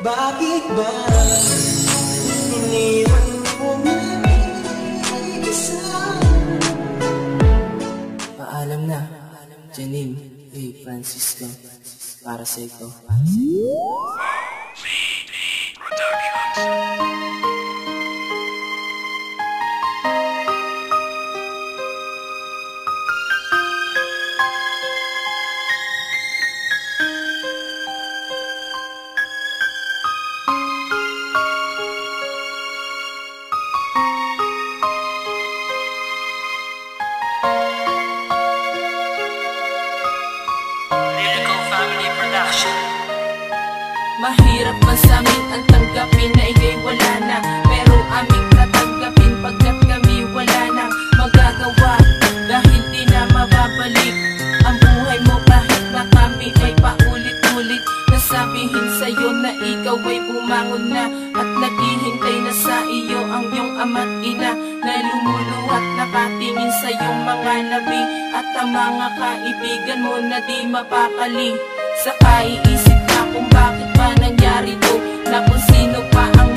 Bakit ba iniwan mo na isa? Paalam na, Janine, hey Francisco, para sa ito. Lyrical Mahirap man sa amin ang tanggapin na ikay wala na. Pero aming tatanggapin pagkat kami wala na. Magagawa Dahil di na mababalik ang buhay mo kahit na kami ay paulit-ulit. Nasabihin sa'yo na ikaw ay bumangon na At naghihintay na sa iyo ang iyong ama't ina Na lumuluhat nakatingin sa iyong mga labi At ang mga kaibigan mo na di mapapali. Sa kaiisip ba nangyari to? Na kung sino pa ang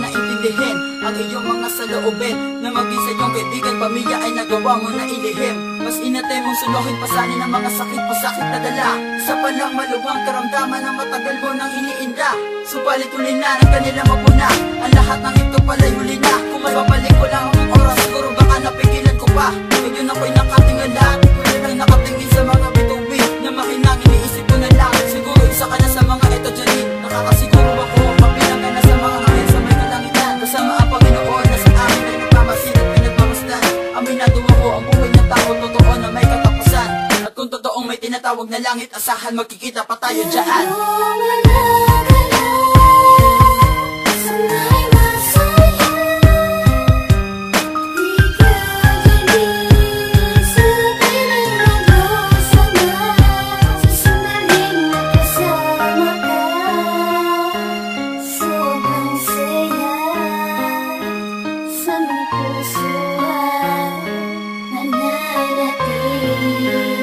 na intindihin ang iyong mga saloobin. Na maging sa iyong kaibigan, pamilya ay nagawa mo na ilihim. Mas inatay mong suluhin pasanin ang mga sakit pasakit na dala. Sa palang maluwang karamdaman na matagal mo nang iniinda. Subalit huli na ng kanila mapuna Ang lahat ng ito pala'y huli na. Kung mapapalik ko lang ang oras Siguro baka napigilan ko pa. Ngayon ako'y nakatingala may tinatawag na langit Asahan magkikita pa tayo dyan. Sa iyong puso ay nananatinig ka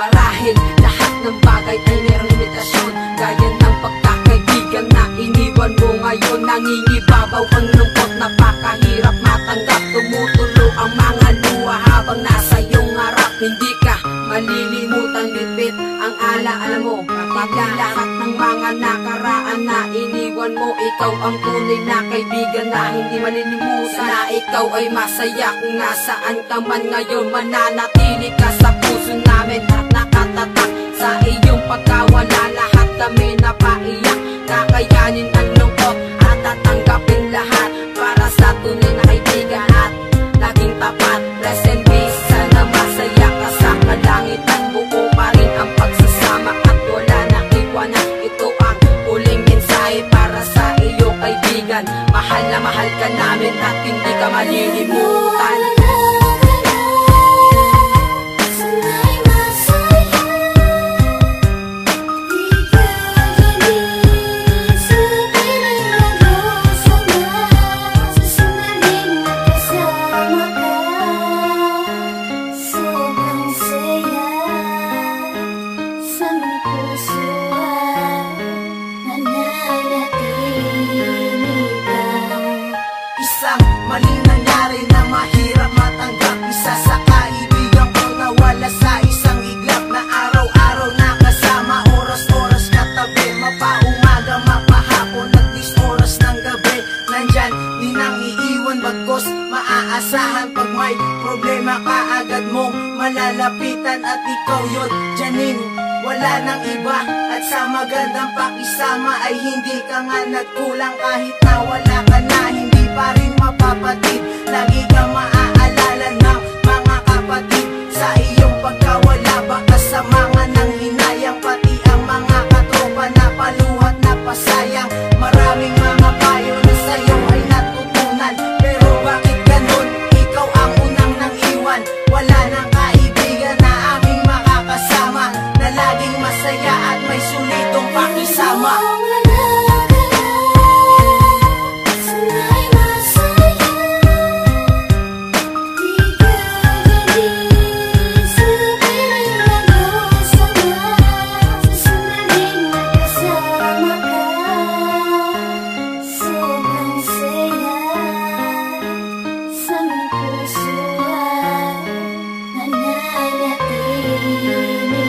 Marahil lahat ng bagay ay mayroong limitasyon. Gaya ng pagkakaibigan na iniwan mo ngayon Nangingibabaw ang lungkot Napakahirap matanggap Tumutulo ang mga luha habang nasa iyong harap. Hindi ka malilimutan bitbit ang alaala mo Pati lahat ng mga na Ikaw ang tunay na kaibigan na hindi malilimutan Na ikaw ay masaya kung nasaan ka man ngayon. Mananatili ka sa puso namin at nakatatak Sa iyong pagkawala. Lahat kami napaiyak Kakayanin Mahal ka namin at hindi ka malilimutan inaasahan Pag may problema ka agad mong malalapitan At ikaw yun, Janine, wala nang iba At sa magandang pakisama ay hindi ka nga nagkulang Kahit na wala ka na hindi me.